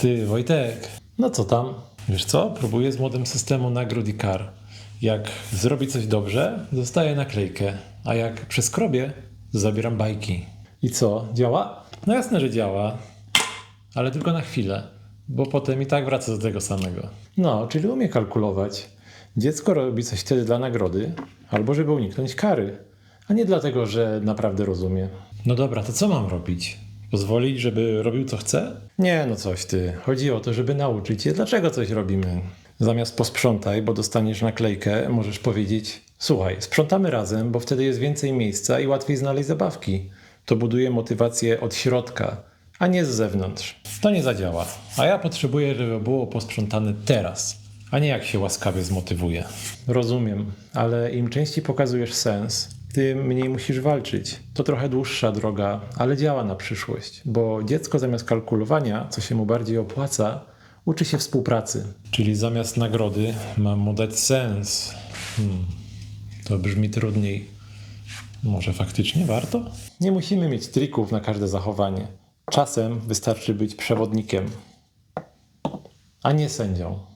Ty, Wojtek, no co tam? Wiesz co? Próbuję z młodym systemu nagród i kar. Jak zrobi coś dobrze, dostaję naklejkę, a jak przeskrobie, zabieram bajki. I co, działa? No jasne, że działa, ale tylko na chwilę, bo potem i tak wraca do tego samego. No, czyli umie kalkulować. Dziecko robi coś wtedy dla nagrody, albo żeby uniknąć kary, a nie dlatego, że naprawdę rozumie. No dobra, to co mam robić? Pozwolić, żeby robił co chce? Nie, no coś ty. Chodzi o to, żeby nauczyć je, dlaczego coś robimy. Zamiast posprzątaj, bo dostaniesz naklejkę, możesz powiedzieć: Słuchaj, sprzątamy razem, bo wtedy jest więcej miejsca i łatwiej znaleźć zabawki. To buduje motywację od środka, a nie z zewnątrz. To nie zadziała. A ja potrzebuję, żeby było posprzątane teraz, a nie jak się łaskawie zmotywuje. Rozumiem, ale im częściej pokazujesz sens, tym mniej musisz walczyć. To trochę dłuższa droga, ale działa na przyszłość, bo dziecko zamiast kalkulowania, co się mu bardziej opłaca, uczy się współpracy. Czyli zamiast nagrody mam mu dać sens. Hmm, to brzmi trudniej. Może faktycznie warto? Nie musimy mieć trików na każde zachowanie. Czasem wystarczy być przewodnikiem, a nie sędzią.